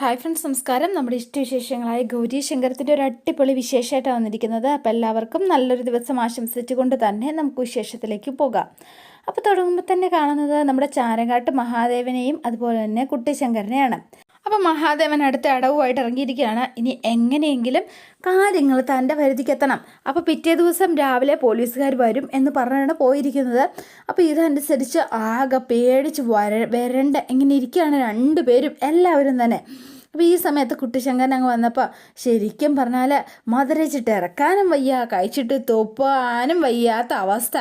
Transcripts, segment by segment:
Hi friends നമസ്കാരം. നമ്മുടെ ഇഷ്ടവിശേഷങ്ങളായ ഗൗരി ശങ്കരത്തിന്റെ ഒരു അടിപൊളി വിശേഷമായിട്ടാണ് വന്നിരിക്കുന്നത്. അപ്പോൾ എല്ലാവർക്കും നല്ലൊരു ദിവസം ആശംസിച്ചുകൊണ്ട് തന്നെ നമുക്ക് വിശേഷത്തിലേക്ക് പോകാം. അപ്പോൾ തുടങ്ങുമ്പോൾ തന്നെ കാണുന്നത് നമ്മുടെ ചാരങ്കാട്ട് മഹാദേവനെയും അതുപോലെ തന്നെ കുട്ടിശങ്കരനെയാണ്. അപ്പോൾ മഹാദേവൻ അടുത്ത അടവുമായിട്ട് ഇറങ്ങിയിരിക്കുകയാണ്. ഇനി എങ്ങനെയെങ്കിലും കാര്യങ്ങൾ തന്റെ പരിധിക്കെത്തണം. അപ്പോൾ പിറ്റേ ദിവസം രാവിലെ പോലീസുകാർ വരും എന്ന് പറഞ്ഞാണ് പോയിരിക്കുന്നത്. അപ്പോൾ ഇതനുസരിച്ച് ആകെ പേടിച്ച് വര വരണ്ട ഇങ്ങനെ ഇരിക്കുകയാണ് രണ്ടുപേരും എല്ലാവരും തന്നെ. അപ്പോൾ ഈ സമയത്ത് കുട്ടിശങ്കരൻ അങ്ങ് വന്നപ്പോൾ ശരിക്കും പറഞ്ഞാൽ മധുരച്ചിട്ട് ഇറക്കാനും വയ്യ കഴിച്ചിട്ട് തൊപ്പാനും വയ്യാത്ത അവസ്ഥ.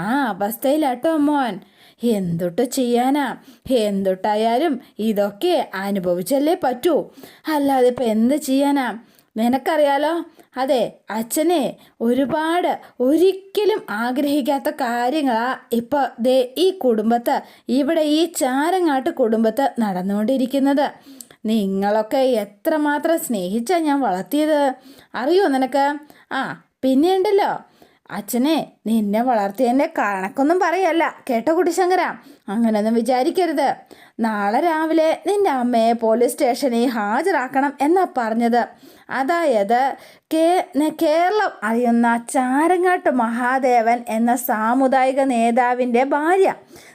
ആ അവസ്ഥയിലാട്ടോ മോൻ. എന്തൊട്ട് ചെയ്യാനാ? എന്തൊട്ടായാലും ഇതൊക്കെ അനുഭവിച്ചല്ലേ പറ്റൂ. അല്ലാതെ ഇപ്പം എന്ത് ചെയ്യാനാ? നിനക്കറിയാലോ? അതെ അച്ഛനെ ഒരുപാട് ഒരിക്കലും ആഗ്രഹിക്കാത്ത കാര്യങ്ങളാ ഇപ്പോൾ ദേ ഈ കുടുംബത്ത് ഇവിടെ ഈ ചാരങ്ങാട്ട് കുടുംബത്ത് നടന്നുകൊണ്ടിരിക്കുന്നത്. നിങ്ങളൊക്കെ എത്രമാത്രം സ്നേഹിച്ചാ ഞാൻ വളർത്തിയത്? അറിയോ നിനക്ക്? ആ പിന്നെ ഉണ്ടല്ലോ. അച്ഛനെ നിന്നെ വളർത്തിയതിന്റെ കണക്കൊന്നും പറയല്ല. കേട്ടോ കുട്ടിശങ്കര? അങ്ങനെയൊന്നും വിചാരിക്കരുത്. നാളെ രാവിലെ നിന്റെ അമ്മയെ പോലീസ് സ്റ്റേഷനിൽ ഹാജരാക്കണം എന്നാ പറഞ്ഞത്. അതായത് കേ കേരളം അറിയുന്ന ചാരങ്ങാട്ട് മഹാദേവൻ എന്ന സാമുദായിക നേതാവിന്റെ ഭാര്യ.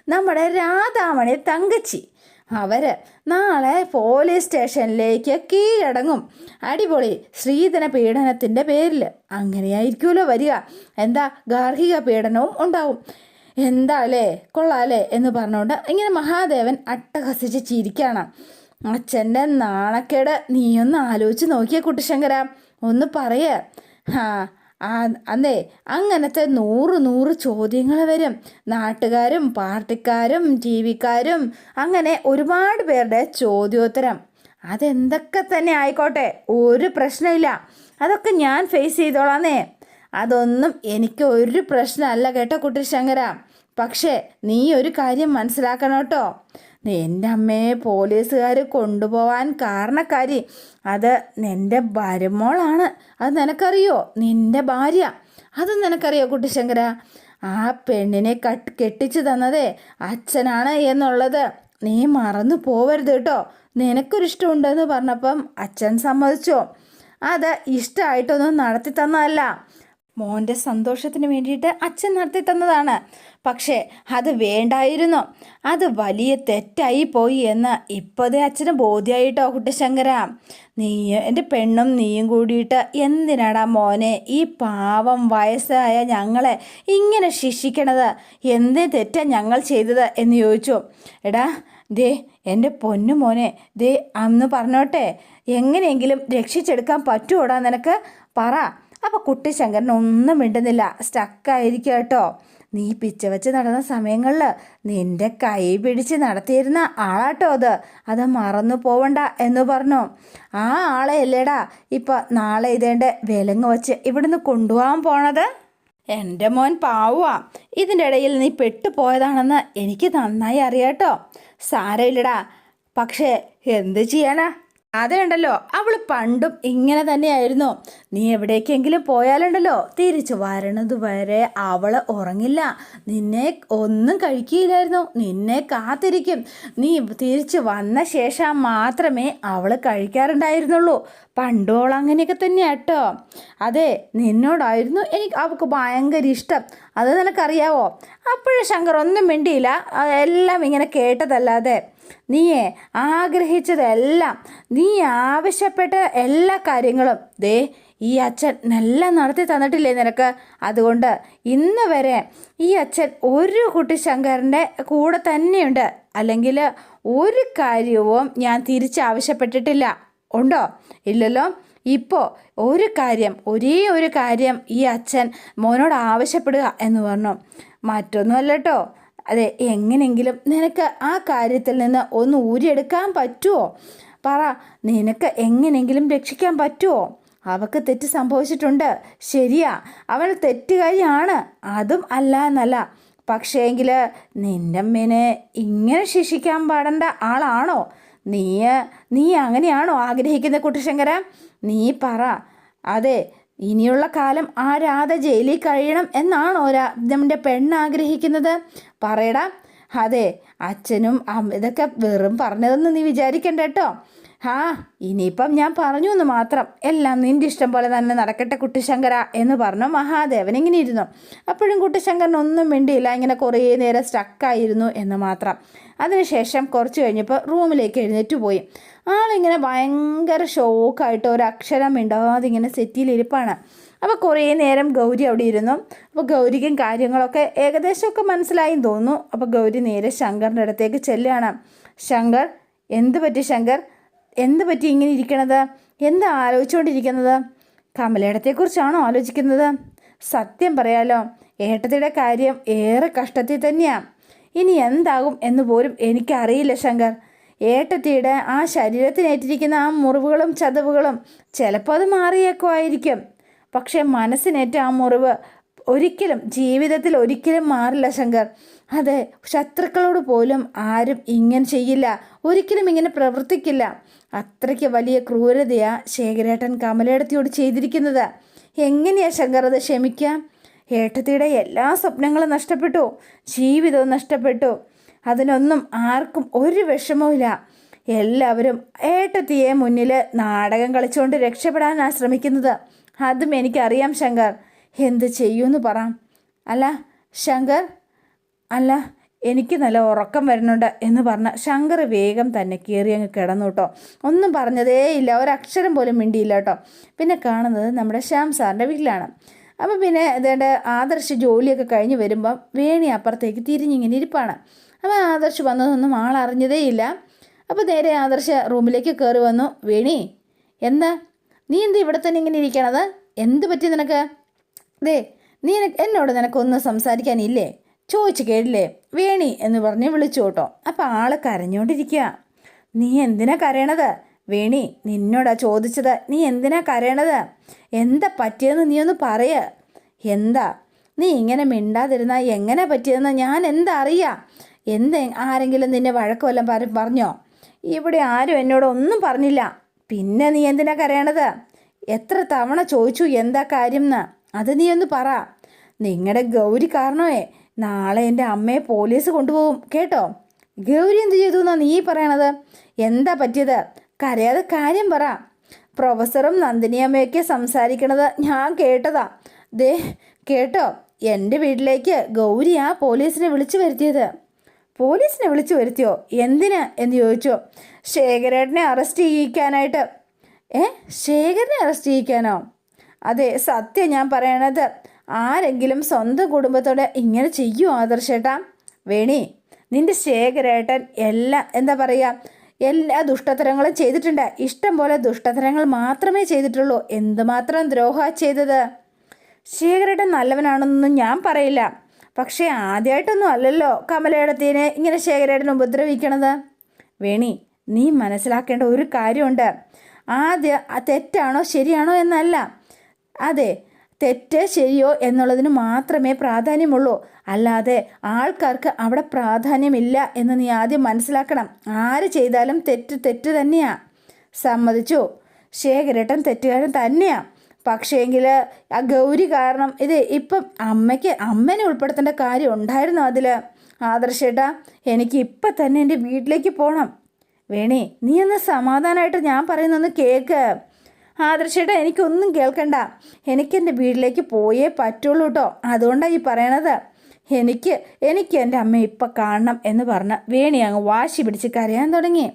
നമ്മുടെ രാധാമണി തങ്കച്ചി. അവർ നാളെ പോലീസ് സ്റ്റേഷനിലേക്ക് കീഴടങ്ങും. അടിപൊളി സ്ത്രീധന പീഡനത്തിന്റെ പേരിൽ അങ്ങനെയായിരിക്കുമല്ലോ വരിക. എന്താ ഗാർഹിക പീഡനവും ഉണ്ടാവും. എന്താ അല്ലേ കൊള്ളാല്ലേ എന്ന് പറഞ്ഞുകൊണ്ട് ഇങ്ങനെ മഹാദേവൻ അട്ടഹസിച്ച് ചിരിക്കുകയാണ് അച്ഛന്റെ നാണക്കേട് നീയൊന്ന് ആലോചിച്ച് നോക്കിയ കുട്ടിശങ്കര. ഒന്ന് പറയേ. ആ അന്നേ അങ്ങനത്തെ നൂറ് നൂറ് ചോദ്യങ്ങൾ വരും. നാട്ടുകാരും പാർട്ടിക്കാരും ടി വിക്കാരും അങ്ങനെ ഒരുപാട് പേരുടെ ചോദ്യോത്തരം. അതെന്തൊക്കെ തന്നെ ആയിക്കോട്ടെ ഒരു പ്രശ്നമില്ല. അതൊക്കെ ഞാൻ ഫേസ് ചെയ്തോളാന്നേ. അതൊന്നും എനിക്ക് ഒരു പ്രശ്നമല്ല കേട്ടോ കുട്ടി ശങ്കര പക്ഷേ നീ ഒരു കാര്യം മനസ്സിലാക്കണം കേട്ടോ. എന്റെ അമ്മയെ പോലീസുകാർ കൊണ്ടുപോവാൻ കാരണക്കാരി. അത് നിന്റെ ഭരമോളാണ് അത് നിനക്കറിയോ? നിന്റെ ഭാര്യ. അത് നിനക്കറിയോ കുട്ടിശങ്കര? ആ പെണ്ണിനെ കട്ട് കെട്ടിച്ചു തന്നതേ അച്ഛനാണ് എന്നുള്ളത്. നീ മറന്നു പോവരുത് കേട്ടോ. നിനക്കൊരിഷ്ടമുണ്ടെന്ന് പറഞ്ഞപ്പം അച്ഛൻ സമ്മതിച്ചോ. അത് ഇഷ്ടമായിട്ടൊന്നും നടത്തി തന്നതല്ല. മോന്റെ സന്തോഷത്തിന് വേണ്ടിയിട്ട് അച്ഛൻ നടത്തി തന്നതാണ്. പക്ഷേ അത് വേണ്ടായിരുന്നു. അത് വലിയ തെറ്റായി പോയി എന്ന് ഇപ്പോഴേ അച്ഛന് ബോധ്യമായിട്ടോ കുട്ടിശങ്കര. നീ എന്റെ പെണ്ണും നീയും കൂടിയിട്ട് എന്തിനാടാ മോനെ ഈ പാവം വയസ്സായ ഞങ്ങളെ ഇങ്ങനെ ശിക്ഷിക്കണത്? എന്ത് തെറ്റാ ഞങ്ങൾ ചെയ്തത് എന്ന് ചോദിച്ചു. എടാ ദേ എന്റെ പൊന്നു മോനെ ദേ അന്ന് പറഞ്ഞോട്ടെ എങ്ങനെയെങ്കിലും രക്ഷിച്ചെടുക്കാൻ പറ്റുമോടാ നിനക്ക്? പറ. അപ്പോൾ കുട്ടി ശങ്കരൻ ഒന്നും മിണ്ടുന്നില്ല. സ്റ്റക്കായിരിക്കും കേട്ടോ. നീ പിച്ച വെച്ച് നടന്ന സമയങ്ങളിൽ നിന്റെ കൈ പിടിച്ച് നടത്തിയിരുന്ന ആളാട്ടോ അത്. അത് മറന്നു പോവണ്ട എന്ന് പറഞ്ഞു. ആ ആളെ അല്ലേടാ ഇപ്പം നാളെ ഇതേണ്ട വിലങ്ങ് വെച്ച് ഇവിടുന്ന് കൊണ്ടുപോകാൻ പോണത്? എന്റെ മോൻ പാവുക ഇതിന്റെ ഇടയിൽ നീ പെട്ടുപോയതാണെന്ന് എനിക്ക് നന്നായി അറിയാട്ടോ സാരമില്ലടാ. പക്ഷേ എന്ത് ചെയ്യാനാ? അതുണ്ടല്ലോ. അവൾ പണ്ടും ഇങ്ങനെ തന്നെയായിരുന്നു. നീ എവിടേക്കെങ്കിലും പോയാലുണ്ടല്ലോ. തിരിച്ചു വരണത് വരെ അവൾ ഉറങ്ങില്ല. നിന്നെ ഒന്നും കഴിക്കില്ലായിരുന്നു. നിന്നെ കാത്തിരിക്കും. നീ തിരിച്ചു വന്ന ശേഷം മാത്രമേ അവൾ കഴിക്കാറുണ്ടായിരുന്നുള്ളൂ. പണ്ടോൾ അങ്ങനെയൊക്കെ തന്നെയാട്ടോ അതെ നിന്നോടായിരുന്നു എനിക്ക് അവൾക്ക് ഭയങ്കര ഇഷ്ടം. അത് നിനക്കറിയാവോ? അപ്പോഴും ശങ്കർ ഒന്നും മിണ്ടിയില്ല. എല്ലാം ഇങ്ങനെ കേട്ടതല്ലാതെ. നീയെ ആഗ്രഹിച്ചതെല്ലാം നീ ആവശ്യപ്പെട്ട എല്ലാ കാര്യങ്ങളും. ദേ ഈ അച്ഛൻ നല്ല നടത്തി തന്നിട്ടില്ലേ നിനക്ക്? അതുകൊണ്ട് ഇന്ന് വരെ ഈ അച്ഛൻ ഒരു കുട്ടി ശങ്കറിന്റെ കൂടെ തന്നെയുണ്ട്. അല്ലെങ്കിൽ ഒരു കാര്യവും ഞാൻ തിരിച്ചാവശ്യപ്പെട്ടിട്ടില്ല. ഉണ്ടോ? ഇല്ലല്ലോ? ഇപ്പോൾ ഒരു കാര്യം ഒരേ ഒരു കാര്യം ഈ അച്ഛൻ മോനോട് ആവശ്യപ്പെടുക എന്ന് പറഞ്ഞു. മറ്റൊന്നുമല്ല കേട്ടോ അതെ എങ്ങനെയെങ്കിലും നിനക്ക് ആ കാര്യത്തിൽ നിന്ന് ഒന്ന് ഊരിയെടുക്കാൻ പറ്റുമോ പറ നിനക്ക് എങ്ങനെയെങ്കിലും രക്ഷിക്കാൻ പറ്റുമോ അവൾക്ക് തെറ്റ് സംഭവിച്ചിട്ടുണ്ട്. ശരിയാ അവൾ തെറ്റുകാരിയാണ്. അതും അല്ല എന്നല്ല. പക്ഷേങ്കിൽ നിന്റെ അമ്മേനെ ഇങ്ങനെ ശിക്ഷിക്കാൻ പാടേണ്ട ആളാണോ? നീ നീ അങ്ങനെയാണോ ആഗ്രഹിക്കുന്ന കുട്ടിശങ്കര? നീ പറ. അതെ ഇനിയുള്ള കാലം ആ രാധ ജയിലിൽ കഴിയണം എന്നാണോ നമ്മുടെ പെണ്ണ് ആഗ്രഹിക്കുന്നത്. പറയടാ അതെ അച്ഛനും ഇതൊക്കെ വെറും പറഞ്ഞതെന്ന് നീ വിചാരിക്കണ്ട കേട്ടോ. ആ ഇനിയിപ്പം ഞാൻ പറഞ്ഞു എന്ന് മാത്രം. എല്ലാം നിന്റെ ഇഷ്ടം പോലെ തന്നെ നടക്കട്ടെ കുട്ടിശങ്കര എന്ന് പറഞ്ഞു മഹാദേവൻ ഇങ്ങനെ ഇരുന്നു. അപ്പോഴും കുട്ടിശങ്കരൻ ഒന്നും ഇങ്ങനെ കുറേ നേരം സ്റ്റക്കായിരുന്നു എന്ന് മാത്രം. അതിനുശേഷം കുറച്ച് കഴിഞ്ഞപ്പോൾ റൂമിലേക്ക് എഴുന്നേറ്റ് പോയി. ആളിങ്ങനെ ഭയങ്കര ഷോക്കായിട്ട് ഒരക്ഷരം മിണ്ടാതെ ഇങ്ങനെ സെറ്റിയിലിരിപ്പാണ് അപ്പോൾ കുറേ നേരം ഗൗരി അവിടെ ഇരുന്നു. അപ്പോൾ ഗൗരിക്കും കാര്യങ്ങളൊക്കെ ഏകദേശമൊക്കെ മനസ്സിലായെന്ന് തോന്നുന്നു. അപ്പോൾ ഗൗരി നേരെ ശങ്കറിന്റെ അടുത്തേക്ക് ചെല്ലുകയാണ്. ശങ്കർ എന്ത് പറ്റി ശങ്കർ? എന്ത് പറ്റി ഇങ്ങനെ ഇരിക്കണത്? എന്താ ആലോചിച്ചുകൊണ്ടിരിക്കുന്നത് കമലേടത്തെക്കുറിച്ചാണോ ആലോചിക്കുന്നത്? സത്യം പറയാലോ ഏട്ടത്തിയുടെ കാര്യം ഏറെ കഷ്ടത്തിൽ തന്നെയാണ് ഇനി എന്താകും എന്ന് പോലും എനിക്കറിയില്ല ശങ്കർ. ഏട്ടത്തിയുടെ ആ ശരീരത്തിനേറ്റിരിക്കുന്ന ആ മുറിവുകളും ചതവുകളും ചിലപ്പോൾ അത് മാറിയേക്കുമായിരിക്കും പക്ഷേ മനസ്സിനേറ്റ ആ മുറിവ് ഒരിക്കലും ജീവിതത്തിൽ ഒരിക്കലും മാറില്ല ശങ്കർ. അതെ ശത്രുക്കളോട് പോലും ആരും ഇങ്ങനെ ചെയ്യില്ല. ഒരിക്കലും ഇങ്ങനെ പ്രവർത്തിക്കില്ല. അത്രയ്ക്ക് വലിയ ക്രൂരതയാ ശേഖരേട്ടൻ കമലേടത്തിയോട് ചെയ്തിരിക്കുന്നത്. എങ്ങനെയാ ശങ്കർ അത് ക്ഷമിക്കാം? ഏട്ടത്തിയുടെ എല്ലാ സ്വപ്നങ്ങളും നഷ്ടപ്പെട്ടു. ജീവിതവും നഷ്ടപ്പെട്ടു. അതിനൊന്നും ആർക്കും ഒരു വിഷമവുമില്ല. എല്ലാവരും ഏട്ടത്തിയെ മുന്നിൽ നാടകം കളിച്ചുകൊണ്ട് രക്ഷപ്പെടാനാണ് ശ്രമിക്കുന്നത് അതും എനിക്കറിയാം ശങ്കർ. എന്ത് ചെയ്യുമെന്ന് പറ. അല്ല ശങ്കർ? അല്ല എനിക്ക് നല്ല ഉറക്കം വരുന്നുണ്ട് എന്ന് പറഞ്ഞ ശങ്കർ വേഗം തന്നെ കയറി അങ്ങ് കിടന്നു കേട്ടോ. ഒന്നും പറഞ്ഞതേ ഇല്ല. ഒരക്ഷരം പോലും മിണ്ടിയില്ല കേട്ടോ. പിന്നെ കാണുന്നത് നമ്മുടെ ശ്യാം സാറിന്റെ വീട്ടിലാണ്. അപ്പോൾ പിന്നെ അതേണ്ട ആദർശ് ജോലിയൊക്കെ കഴിഞ്ഞ് വരുമ്പം വേണി അപ്പുറത്തേക്ക് തിരിഞ്ഞിങ്ങനെ ഇരിപ്പാണ്. അപ്പോൾ ആദർശ് വന്നതൊന്നും ആൾ അറിഞ്ഞതേ ഇല്ല. അപ്പോൾ നേരെ ആദർശ റൂമിലേക്ക് കയറി വന്നു. വേണി എന്താ? നീ എന്ത് ഇവിടെ തന്നെ ഇങ്ങനെ ഇരിക്കണത്? എന്ത് പറ്റി നിനക്ക്? ദേ നീ എന- എന്നോട് നിനക്കൊന്നും സംസാരിക്കാനില്ലേ? ചോദിച്ചു കേട്ടില്ലേ? വേണി എന്ന് പറഞ്ഞ് വിളിച്ചു കേട്ടോ. അപ്പം ആൾ കരഞ്ഞോണ്ടിരിക്കുക നീ എന്തിനാ കരയണത്? വേണി നിന്നോടാ ചോദിച്ചത്. നീ എന്തിനാ കരയണത്? എന്താ പറ്റിയതെന്ന് നീ ഒന്ന് പറയ. എന്താ? നീ ഇങ്ങനെ മിണ്ടാതിരുന്നാൽ എങ്ങനെ പറ്റിയതെന്ന് ഞാൻ എന്താ അറിയാം? എന്ത് ആരെങ്കിലും നിന്നെ വഴക്കുമല്ല പറഞ്ഞോ? ഇവിടെ ആരും എന്നോട് ഒന്നും പറഞ്ഞില്ല. പിന്നെ നീ എന്തിനാ കരയണത്? എത്ര തവണ ചോദിച്ചു എന്താ കാര്യം എന്ന് അത് നീ ഒന്ന് പറ. നിങ്ങളുടെ ഗൗരി കാരണമേ നാളെ എന്റെ അമ്മയെ പോലീസ് കൊണ്ടുപോകും കേട്ടോ? ഗൗരി എന്ത് ചെയ്തു എന്നാ നീ പറയണത്? എന്താ പറ്റിയത്? കരയാതെ കാര്യം പറ. പ്രൊഫസറും നന്ദിനിയമ്മയൊക്കെ സംസാരിക്കണത് ഞാൻ കേട്ടതാ. ദേ കേട്ടോ? എന്റെ വീട്ടിലേക്ക് ആ പോലീസിനെ വിളിച്ചു വരുത്തിയത്. പോലീസിനെ വിളിച്ചു വരുത്തിയോ? എന്തിന്? എന്ന് ചോദിച്ചു. ശേഖരേട്ടനെ അറസ്റ്റ് ചെയ്യിക്കാനായിട്ട്. ഏ? ശേഖരനെ അറസ്റ്റ് ചെയ്യിക്കാനോ? അതെ സത്യം ഞാൻ പറയണത്. ആരെങ്കിലും സ്വന്തം കുടുംബത്തോടെ ഇങ്ങനെ ചെയ്യുമോ ആദർശേട്ടാ. വേണി നിന്റെ ശേഖരേട്ടൻ എല്ലാ എന്താ പറയുക എല്ലാ ദുഷ്ടത്തരങ്ങളും ചെയ്തിട്ടുണ്ട്. ഇഷ്ടം പോലെ ദുഷ്ടത്തരങ്ങൾ മാത്രമേ ചെയ്തിട്ടുള്ളൂ. എന്തുമാത്രം ദ്രോഹ ചെയ്തത്? ശേഖരേട്ടൻ നല്ലവനാണെന്നൊന്നും ഞാൻ പറയില്ല. പക്ഷേ ആദ്യമായിട്ടൊന്നും അല്ലല്ലോ കമലയിടത്തിനെ ഇങ്ങനെ ശേഖരേട്ടൻ ഉപദ്രവിക്കണത്. വേണി നീ മനസ്സിലാക്കേണ്ട ഒരു കാര്യമുണ്ട്. ആദ്യ തെറ്റാണോ ശരിയാണോ എന്നല്ല. അതെ തെറ്റ് ശരിയോ എന്നുള്ളതിന് മാത്രമേ പ്രാധാന്യമുള്ളൂ. അല്ലാതെ ആൾക്കാർക്ക് അവിടെ പ്രാധാന്യമില്ല എന്ന് നീ ആദ്യം മനസ്സിലാക്കണം. ആര് ചെയ്താലും തെറ്റ് തെറ്റ് തന്നെയാ. സമ്മതിച്ചു. ശേഖരേട്ടൻ തെറ്റുകാരൻ തന്നെയാ. പക്ഷേങ്കിൽ ആ ഗൗരി കാരണം ഇത് ഇപ്പം അമ്മയ്ക്ക് അമ്മനെ ഉൾപ്പെടുത്തേണ്ട കാര്യം ഉണ്ടായിരുന്നു അതിൽ ആദർശേട്ടാ എനിക്ക് ഇപ്പം തന്നെ എന്റെ വീട്ടിലേക്ക് പോകണം വേണേ നീ ഒന്ന് സമാധാനമായിട്ട് ഞാൻ പറയുന്നൊന്ന് കേക്ക്. ആദർശേട്ടാ എനിക്കൊന്നും കേൾക്കണ്ട. എനിക്കെന്റെ വീട്ടിലേക്ക് പോയേ പറ്റുള്ളൂ കേട്ടോ അതുകൊണ്ടാണ് ഈ പറയണത്. എനിക്ക് എനിക്ക് എന്റെ അമ്മ ഇപ്പം കാണണം എന്ന് പറഞ്ഞ് വേണി അങ്ങ് വാശി പിടിച്ച് കരയാൻ തുടങ്ങി.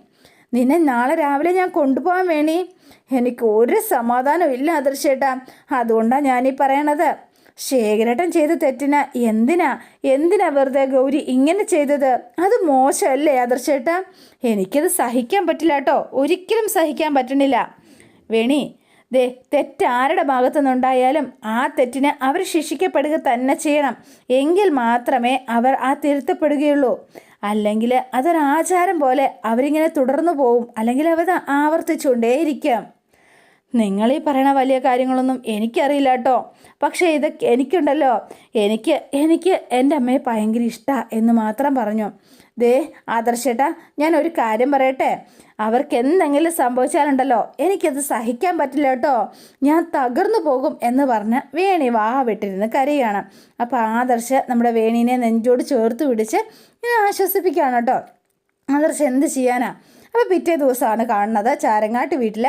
നിന്നെ നാളെ രാവിലെ ഞാൻ കൊണ്ടുപോകാൻ വേണി. എനിക്ക് ഒരു സമാധാനവും ഇല്ല ആദർശേട്ടാ. അതുകൊണ്ടാണ് ഞാനീ പറയണത്. ശേഖരേട്ടൻ ചെയ്ത തെറ്റിന് എന്തിനാ എന്തിനാ വെറുതെ ഗൗരി ഇങ്ങനെ ചെയ്തത്? അത് മോശമല്ലേ ആദർശേട്ടാ? എനിക്കത് സഹിക്കാൻ പറ്റില്ല കേട്ടോ ഒരിക്കലും സഹിക്കാൻ പറ്റണില്ല വേണി ദേ തെറ്റ് ആരുടെ ഭാഗത്തു നിന്നുണ്ടായാലും ആ തെറ്റിന് അവർ ശിക്ഷിക്കപ്പെടുക തന്നെ ചെയ്യണം. എങ്കിൽ മാത്രമേ അവർ ആ തിരുത്തപ്പെടുകയുള്ളൂ. അല്ലെങ്കിൽ അതൊരാചാരം പോലെ അവരിങ്ങനെ തുടർന്നു പോവും. അല്ലെങ്കിൽ അവർ ആവർത്തിച്ചുകൊണ്ടേയിരിക്കാം. നിങ്ങൾ ഈ പറയണ വലിയ കാര്യങ്ങളൊന്നും എനിക്കറിയില്ല കേട്ടോ. പക്ഷേ ഇതൊക്കെ എനിക്കുണ്ടല്ലോ. എനിക്ക് എനിക്ക് എന്റെ അമ്മയെ ഭയങ്കര ഇഷ്ടമാണ് എന്ന് മാത്രം പറഞ്ഞു. ദേ ആദർശേട്ടാ ഞാൻ ഒരു കാര്യം പറയട്ടെ? അവർക്ക് എന്തെങ്കിലും സംഭവിച്ചാലുണ്ടല്ലോ എനിക്കത് സഹിക്കാൻ പറ്റില്ല കേട്ടോ. ഞാൻ തകർന്നു പോകും എന്ന് പറഞ്ഞ് വേണി വാഹ വിട്ടിരുന്ന് കരയാണ്. അപ്പോൾ ആദർശ് നമ്മുടെ വേണീനെ നെഞ്ചോട് ചേർത്ത് പിടിച്ച് ഇങ്ങനെ ആശ്വസിപ്പിക്കുകയാണ് കേട്ടോ. ആദർശ് എന്ത് ചെയ്യാനാ? അപ്പോൾ പിറ്റേ ദിവസമാണ് കാണുന്നത് ചാരങ്ങാട്ട് വീട്ടിൽ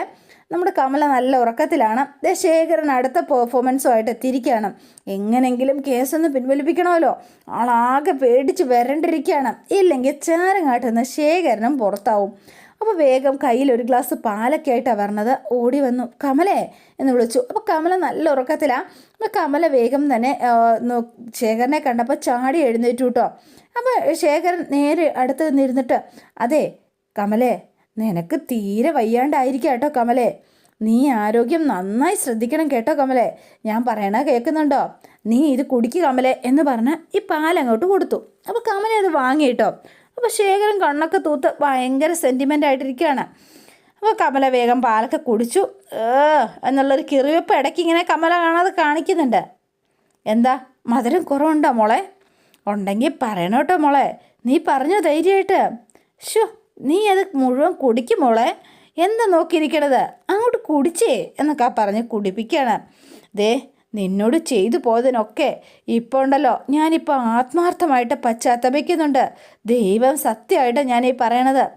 നമ്മുടെ കമല നല്ല ഉറക്കത്തിലാണ്. ശേഖരൻ അടുത്ത പെർഫോമൻസുമായിട്ട് എത്തിയിരിക്കുകയാണ്. എങ്ങനെങ്കിലും കേസൊന്ന് പിൻവലിപ്പിക്കണമല്ലോ. ആളാകെ പേടിച്ച് വരണ്ടിരിക്കുകയാണ്. ഇല്ലെങ്കിൽ ചാരങ്ങാട്ടെന്ന് ശേഖരനും പുറത്താവും. അപ്പോൾ വേഗം കയ്യിൽ ഒരു ഗ്ലാസ് പാലൊക്കെ ആയിട്ടാണ് വരണത്. ഓടി വന്നു. കമലേ എന്ന് വിളിച്ചു. അപ്പോൾ കമല നല്ല ഉറക്കത്തിലാണ് കമല വേഗം തന്നെ ശേഖരനെ കണ്ടപ്പോൾ ചാടി എഴുന്നേറ്റു കേട്ടോ അപ്പോൾ ശേഖരൻ നേരെ അടുത്ത് നിന്നിരുന്നിട്ട് അതെ കമലേ നിനക്ക് തീരെ വയ്യാണ്ടായിരിക്കാം കേട്ടോ കമലേ. നീ ആരോഗ്യം നന്നായി ശ്രദ്ധിക്കണം കേട്ടോ കമലേ. ഞാൻ പറയണ കേൾക്കുന്നുണ്ടോ നീ ഇത് കുടിക്ക് കമലേ എന്ന് പറഞ്ഞ് ഈ പാലങ്ങോട്ട് കൊടുത്തു. അപ്പോൾ കമല അത് വാങ്ങി കേട്ടോ അപ്പോൾ ശേഖരൻ കണ്ണൊക്കെ തൂത്ത് ഭയങ്കര സെന്റിമെന്റ് ആയിട്ടിരിക്കുകയാണ്. അപ്പോൾ കമല വേഗം പാലൊക്കെ കുടിച്ചു. എന്നുള്ളൊരു കിറിവെപ്പ് ഇടയ്ക്ക് ഇങ്ങനെ കമല കാണാതെ കാണിക്കുന്നുണ്ട്. എന്താ? മധുരം കുറവുണ്ടോ മോളെ? ഉണ്ടെങ്കിൽ പറയണോട്ടോ മോളെ. നീ പറഞ്ഞോ ധൈര്യമായിട്ട്. ഷോ നീ അത് മുഴുവൻ കുടിക്കുമോളെ എന്താ നോക്കിയിരിക്കണത്? അങ്ങോട്ട് കുടിച്ചേ എന്നൊക്കെ പറഞ്ഞ് കുടിപ്പിക്കുകയാണ് ദേ നിന്നോട് ചെയ്തു പോയതിനൊക്കെ ഇപ്പോൾ ഉണ്ടല്ലോ. ഞാനിപ്പോൾ ആത്മാർത്ഥമായിട്ട് പശ്ചാത്തപിക്കുന്നുണ്ട്. ദൈവം സത്യമായിട്ട് ഞാൻ ഈ പറയണത്.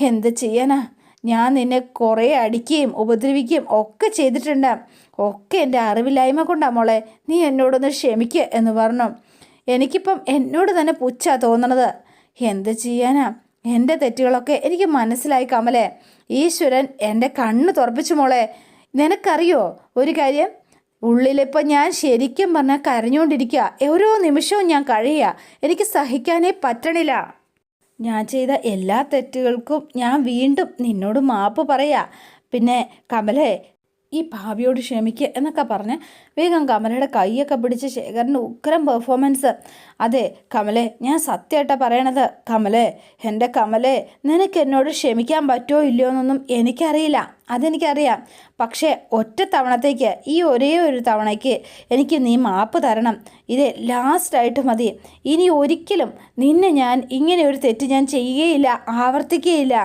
എന്ത് ചെയ്യാനാ? ഞാൻ നിന്നെ കുറേ അടിക്കുകയും ഉപദ്രവിക്കുകയും ഒക്കെ ചെയ്തിട്ടുണ്ട്. ഒക്കെ എന്റെ അറിവില്ലായ്മ കൊണ്ടാ മോളെ. നീ എന്നോടൊന്ന് ക്ഷമിക്കുക എന്ന് പറഞ്ഞു. എനിക്കിപ്പം എന്നോട് തന്നെ പുച്ഛാ തോന്നണത്. എന്ത് ചെയ്യാനാ? എന്റെ തെറ്റുകളൊക്കെ എനിക്ക് മനസ്സിലായി കമലേ. ഈശ്വരൻ എന്റെ കണ്ണ് തുറപ്പിച്ചു മോളെ. നിനക്കറിയോ ഒരു കാര്യം? ഉള്ളിലിപ്പോൾ ഞാൻ ശരിക്കും പറഞ്ഞാൽ കരഞ്ഞുകൊണ്ടിരിക്കുക ഓരോ നിമിഷവും ഞാൻ കഴിയുക എനിക്ക് സഹിക്കാനേ പറ്റണില്ല. ഞാൻ ചെയ്ത എല്ലാ തെറ്റുകൾക്കും ഞാൻ വീണ്ടും നിന്നോട് മാപ്പ് പറയാ. പിന്നെ കമലേ ഈ ഭാവിയോട് ക്ഷമിക്കുക എന്നൊക്കെ പറഞ്ഞ് വേഗം കമലയുടെ കൈയൊക്കെ പിടിച്ച് ശേഖരന്റെ ഉഗ്രം പെർഫോമൻസ് അതെ കമലേ ഞാൻ സത്യമായിട്ടാണ് പറയണത്. കമലേ എന്റെ കമലേ നിനക്ക് എന്നോട് ക്ഷമിക്കാൻ പറ്റുമോ ഇല്ലയോ എന്നൊന്നും എനിക്കറിയില്ല. അതെനിക്കറിയാം. പക്ഷേ ഒറ്റ തവണത്തേക്ക് ഈ ഒരേ ഒരു തവണയ്ക്ക് എനിക്ക് നീ മാപ്പ് തരണം. ഇത് ലാസ്റ്റായിട്ട് മതി. ഇനി ഒരിക്കലും നിന്നെ ഞാൻ ഇങ്ങനെ ഒരു തെറ്റ് ഞാൻ ചെയ്യുകയില്ല ആവർത്തിക്കുകയില്ല.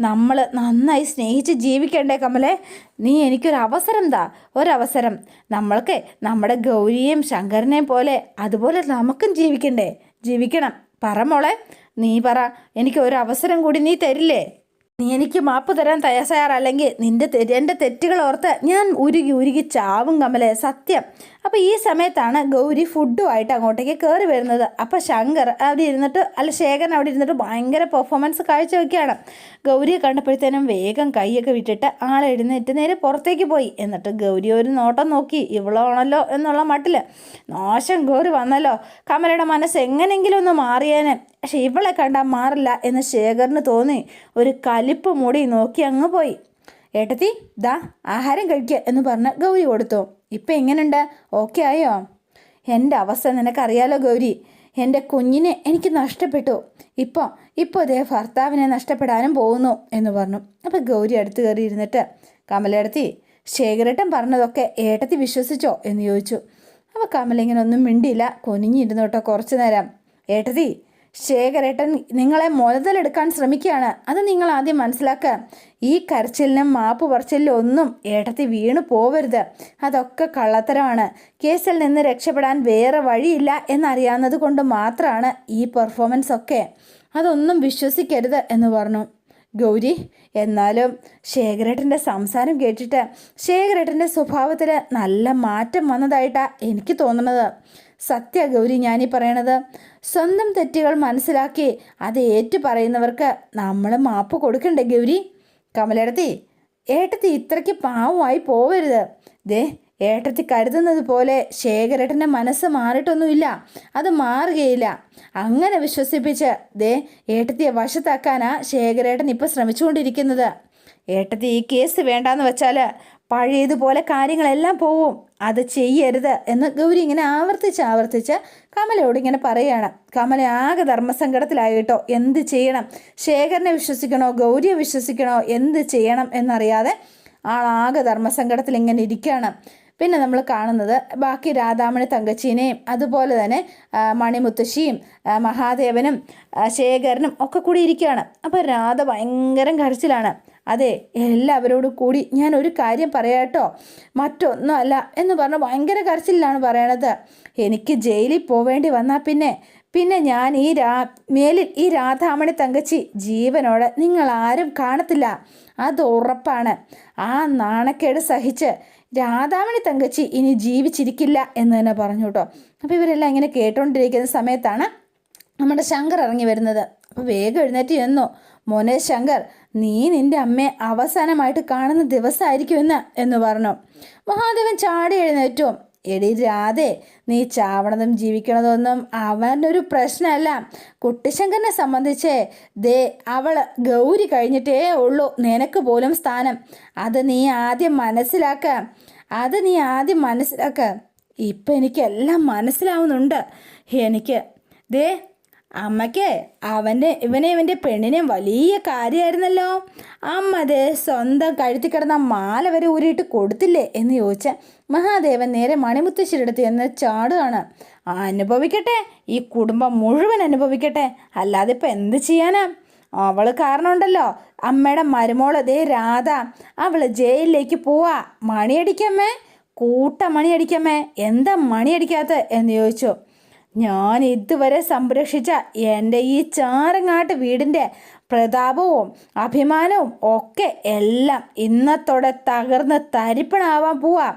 നമ്മൾ നന്നായി സ്നേഹിച്ച് ജീവിക്കണ്ടേ കമലേ? നീ എനിക്കൊരു അവസരം താ ഒരവസരം. നമ്മൾക്ക് നമ്മുടെ ഗൗരിയെയും ശങ്കരനെയും പോലെ അതുപോലെ നമുക്കും ജീവിക്കണ്ടേ? ജീവിക്കണം. പറ മോളെ. നീ പറ. എനിക്ക് ഒരു അവസരം കൂടി നീ തരില്ലേ? നീ എനിക്ക് മാപ്പ് തരാൻ തയ്യാറല്ലെങ്കിൽ നിന്റെ എന്റെ തെറ്റുകൾ ഓർത്ത് ഞാൻ ഉരുകി ഉരുകി ചാവും കമലെ. സത്യം. അപ്പോൾ ഈ സമയത്താണ് ഗൗരി ഫുഡുമായിട്ട് അങ്ങോട്ടേക്ക് കയറി വരുന്നത്. അപ്പോൾ ശങ്കർ അവിടെ ഇരുന്നിട്ട് അല്ല ശേഖരൻ അവിടെ ഇരുന്നിട്ട് ഭയങ്കര പെർഫോമൻസ് കാഴ്ചവെക്കുകയാണ്. ഗൗരിയെ കണ്ടപ്പോഴത്തേനും വേഗം കൈയൊക്കെ വിട്ടിട്ട് ആളെ എഴുന്നേറ്റ് നേരെ പുറത്തേക്ക് പോയി. എന്നിട്ട് ഗൗരി ഒരു നോട്ടം നോക്കി ഇവളാണല്ലോ എന്നുള്ള മട്ടിൽ നാശം ഗൗരി വന്നല്ലോ. കമലയുടെ മനസ്സ് എങ്ങനെങ്കിലും ഒന്ന് മാറിയേനെ. പക്ഷെ ഇവളെ കണ്ടാൽ മാറില്ല എന്ന് ശേഖറിന് തോന്നി. ഒരു കലിപ്പ് മൂടി നോക്കി അങ്ങ് പോയി. ഏട്ടത്തി ദാ ആഹാരം കഴിക്കുക എന്ന് പറഞ്ഞ് ഗൗരി കൊടുത്തു. ഇപ്പം എങ്ങനെയുണ്ട് ഓക്കെ ആയോ? എന്റെ അവസ്ഥ നിനക്കറിയാലോ ഗൗരി. എന്റെ കുഞ്ഞിനെ എനിക്ക് നഷ്ടപ്പെട്ടു. ഇപ്പോൾ ഇപ്പോൾ ഇതേ ഭർത്താവിനെ നഷ്ടപ്പെടാനും പോകുന്നു എന്ന് പറഞ്ഞു. അപ്പോൾ ഗൗരി അടുത്ത് കയറി ഇരുന്നിട്ട് കമലയടത്തി ശേഖരട്ടൻ പറഞ്ഞതൊക്കെ ഏട്ടത്തി വിശ്വസിച്ചോ? എന്ന് ചോദിച്ചു. അപ്പോൾ കമല ഇങ്ങനെ ഒന്നും മിണ്ടിയില്ല. കുനിഞ്ഞിരുന്നു കേട്ടോ കുറച്ച് നേരം. ഏട്ടത്തി ശേഖരേട്ടൻ നിങ്ങളെ മുതലെടുക്കാൻ ശ്രമിക്കുകയാണ്. അത് നിങ്ങൾ ആദ്യം മനസ്സിലാക്കുക ഈ കരച്ചിലിനും മാപ്പ് പറച്ചിലിനും ഒന്നും ഏട്ടത്തി വീണു പോവരുത്. അതൊക്കെ കള്ളത്തരമാണ്. കേസിൽ നിന്ന് രക്ഷപ്പെടാൻ വേറെ വഴിയില്ല എന്നറിയാവുന്നത് കൊണ്ട് മാത്രമാണ് ഈ പെർഫോമൻസ് ഒക്കെ. അതൊന്നും വിശ്വസിക്കരുത് എന്ന് പറഞ്ഞു. ഗൗരി എന്നാലും ശേഖരേട്ടന്റെ സംസാരം കേട്ടിട്ട് ശേഖരേട്ടന്റെ സ്വഭാവത്തിൽ നല്ല മാറ്റം വന്നതായിട്ടാണ് എനിക്ക് തോന്നുന്നത്. സത്യ ഗൗരി ഞാനീ പറയണത് സ്വന്തം തെറ്റുകൾ മനസ്സിലാക്കി അത് ഏറ്റു പറയുന്നവർക്ക് നമ്മൾ മാപ്പ് കൊടുക്കണ്ടേ ഗൗരി? കമലേടത്തി ഏട്ടത്തി ഇത്രയ്ക്ക് പാവമായി പോവരുത്. ദേ ഏട്ടത്തി കരുതുന്നത് പോലെ ശേഖരേട്ടന്റെ മനസ്സ് മാറിയിട്ടൊന്നുമില്ല. അത് മാറുകയില്ല. അങ്ങനെ വിശ്വസിപ്പിച്ച് ദേ ഏട്ടത്തിയെ വശത്താക്കാനാ ശേഖരേട്ടൻ ഇപ്പോൾ ശ്രമിച്ചുകൊണ്ടിരിക്കുന്നത്. ഏട്ടത്തി ഈ കേസ് വേണ്ടാന്ന് വെച്ചാൽ പഴയതുപോലെ കാര്യങ്ങളെല്ലാം പോവും. അത് ചെയ്യരുത് എന്ന് ഗൗരി ഇങ്ങനെ ആവർത്തിച്ച് ആവർത്തിച്ച് കമലയോട് ഇങ്ങനെ പറയുകയാണ്. കമല ആകെ ധർമ്മസങ്കടത്തിലായിട്ടോ എന്ത് ചെയ്യണം? ശേഖരനെ വിശ്വസിക്കണോ? ഗൗരിയെ വിശ്വസിക്കണോ? എന്ത് ചെയ്യണം എന്നറിയാതെ ആളാകെ ധർമ്മസങ്കടത്തിൽ ഇങ്ങനെ ഇരിക്കുകയാണ്. പിന്നെ നമ്മൾ കാണുന്നത് ബാക്കി രാധാമണി തങ്കച്ചീനെയും അതുപോലെ തന്നെ മണിമുത്തശ്ശിയും മഹാദേവനും ശേഖരനും ഒക്കെ കൂടി ഇരിക്കുകയാണ്. അപ്പോൾ രാധ ഭയങ്കരം കരച്ചിലാണ്. അതെ എല്ലാവരോടും കൂടി ഞാൻ ഒരു കാര്യം പറയാട്ടോ മറ്റൊന്നും അല്ല എന്ന് പറഞ്ഞ് ഭയങ്കര കരച്ചിലാണ് പറയണത്. എനിക്ക് ജയിലിൽ പോവേണ്ടി വന്നാൽ പിന്നെ. പിന്നെ ഞാൻ ഈ രാ മേലിൽ ഈ രാധാമണി തങ്കച്ചി ജീവനോടെ നിങ്ങൾ ആരും കാണത്തില്ല. അത് ഉറപ്പാണ്. ആ നാണക്കേട് സഹിച്ച് രാധാമണി തങ്കച്ചി ഇനി ജീവിച്ചിരിക്കില്ല എന്ന് തന്നെ പറഞ്ഞു കേട്ടോ. അപ്പോൾ ഇവരെല്ലാം ഇങ്ങനെ കേട്ടോണ്ടിരിക്കുന്ന സമയത്താണ് നമ്മുടെ ശങ്കർ ഇറങ്ങി വരുന്നത്. അപ്പോൾ വേഗം എഴുന്നേറ്റ് ചെന്നു. മോനെ ശങ്കർ നീ നിന്റെ അമ്മയെ അവസാനമായിട്ട് കാണുന്ന ദിവസമായിരിക്കുമെന്ന് എന്ന് പറഞ്ഞു. മഹാദേവൻ ചാടി എഴുന്നേറ്റു. എടി നീ ചാവണതും ജീവിക്കണതൊന്നും അവനൊരു പ്രശ്നമല്ല. കുട്ടിശങ്കറിനെ സംബന്ധിച്ച് ദേ അവൾ ഗൗരി കഴിഞ്ഞിട്ടേ ഉള്ളൂ നിനക്ക് പോലും സ്ഥാനം. അത് നീ ആദ്യം മനസ്സിലാക്ക. അത് നീ ആദ്യം മനസ്സിലാക്ക. ഇപ്പം എനിക്കെല്ലാം മനസ്സിലാവുന്നുണ്ട്. എനിക്ക് ദേ അമ്മയ്ക്ക് അവന്റെ ഇവനെ ഇവന്റെ പെണ്ണിനെ വലിയ കാര്യമായിരുന്നല്ലോ. അമ്മ അത് സ്വന്തം കഴുത്തി കിടന്ന മാല വരെ ഊരിയിട്ട് കൊടുത്തില്ലേ എന്ന് ചോദിച്ച മഹാദേവൻ നേരെ മണിമുത്തശ്ശിയുടെ എന്ന് ചാടുകയാണ്. അനുഭവിക്കട്ടെ ഈ കുടുംബം മുഴുവൻ അനുഭവിക്കട്ടെ. അല്ലാതെ ഇപ്പം എന്ത് ചെയ്യാനാ? അവൾ കാരണമുണ്ടല്ലോ. അമ്മയുടെ മരുമോൾ ദേ രാധ അവൾ ജയിലിലേക്ക് പോവാ. മണിയടിക്കമ്മേ കൂട്ട മണിയടിക്കമ്മേ എന്താ മണിയടിക്കാത്ത എന്ന് ചോദിച്ചു. ഞാൻ ഇതുവരെ സംരക്ഷിച്ച എന്റെ ഈ ചാറങ്ങാട്ട് വീടിന്റെ പ്രതാപവും അഭിമാനവും ഒക്കെ എല്ലാം ഇന്നത്തോടെ തകർന്ന് തരിപ്പണാവാൻ പോവാ.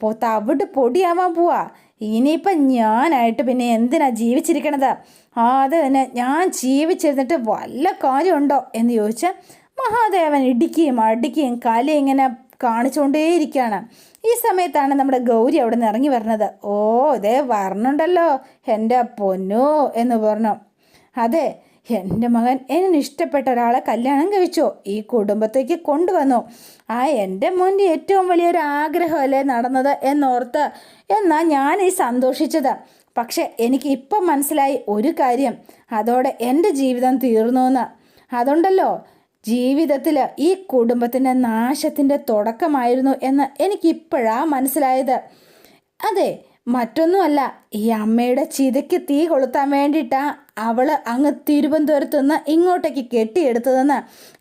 പോ തവിട് പൊടിയാവാൻ പോവാ. ഇനിയിപ്പം ഞാനായിട്ട് പിന്നെ എന്തിനാ ജീവിച്ചിരിക്കണത്? അത് തന്നെ ഞാൻ ജീവിച്ചിരുന്നിട്ട് വല്ല കാര്യമുണ്ടോ എന്ന് ചോദിച്ചാൽ മഹാദേവൻ ഇടിക്കുകയും അടിക്കുകയും കലി ഇങ്ങനെ കാണിച്ചുകൊണ്ടേയിരിക്കുകയാണ്. ഈ സമയത്താണ് നമ്മുടെ ഗൗരി അവിടെ നിന്ന് ഇറങ്ങി വരുന്നത്. ഓ ഇതേ വരണുണ്ടല്ലോ എന്റെ പൊന്നോ എന്ന് പറഞ്ഞു. അതെ എന്റെ മകൻ എന്നെ ഇഷ്ടപ്പെട്ട ഒരാളെ കല്യാണം കഴിച്ചു. ഈ കുടുംബത്തേക്ക് കൊണ്ടുവന്നു. ആ എന്റെ മോന്റെ ഏറ്റവും വലിയൊരു ആഗ്രഹമല്ലേ നടന്നത് എന്നോർത്ത്. എന്നാൽ ഞാൻ ഈ സന്തോഷിച്ചത്. പക്ഷെ എനിക്ക് ഇപ്പം മനസ്സിലായി ഒരു കാര്യം. അതോടെ എന്റെ ജീവിതം തീർന്നു എന്ന് അതുകൊണ്ടല്ലോ ജീവിതത്തിൽ ഈ കുടുംബത്തിന്റെ നാശത്തിന്റെ തുടക്കമായിരുന്നു എന്ന് എനിക്കിപ്പോഴാ മനസ്സിലായത്. അതെ മറ്റൊന്നുമല്ല ഈ അമ്മയുടെ ചിതയ്ക്ക് തീ കൊളുത്താൻ വേണ്ടിയിട്ടാണ് അവൾ അങ്ങ് തിരുവനന്തപുരത്ത് നിന്ന് ഇങ്ങോട്ടേക്ക് കെട്ടിയെടുത്തതെന്ന്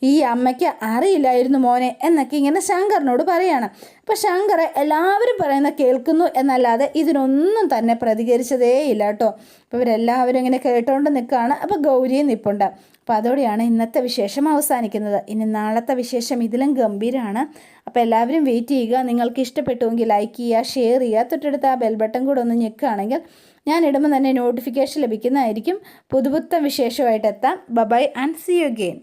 ഈ അമ്മയ്ക്ക് അറിയില്ലായിരുന്നു മോനെ എന്നൊക്കെ ഇങ്ങനെ ശങ്കറിനോട് പറയാണ്. അപ്പോൾ ശങ്കർ എല്ലാവരും പറയുന്ന കേൾക്കുന്നു എന്നല്ലാതെ ഇതിനൊന്നും തന്നെ പ്രതികരിച്ചതേ ഇല്ല കേട്ടോ. അപ്പോൾ ഇവരെല്ലാവരും ഇങ്ങനെ കേട്ടുകൊണ്ട് നിൽക്കുകയാണ് അപ്പോൾ ഗൗരിയും നിൽപ്പുണ്ട് അപ്പോൾ അതോടെയാണ് ഇന്നത്തെ വിശേഷം അവസാനിക്കുന്നത്. ഇനി നാളത്തെ വിശേഷം ഇതിലും ഗംഭീരമാണ് അപ്പോൾ എല്ലാവരും വെയിറ്റ് ചെയ്യുക. നിങ്ങൾക്ക് ഇഷ്ടപ്പെട്ടുവെങ്കിൽ ലൈക്ക് ചെയ്യുക ഷെയർ ചെയ്യുക. തൊട്ടടുത്ത് ആ ബെൽ ബട്ടൺ കൂടെ ഒന്ന് ഞെക്കുകയാണെങ്കിൽ ഞാൻ ഇടുമ്പോൾ തന്നെ നോട്ടിഫിക്കേഷൻ ലഭിക്കുന്നതായിരിക്കും. പുതുപുത്തൻ വിശേഷമായിട്ട് എത്താം. Bye-bye and see you gain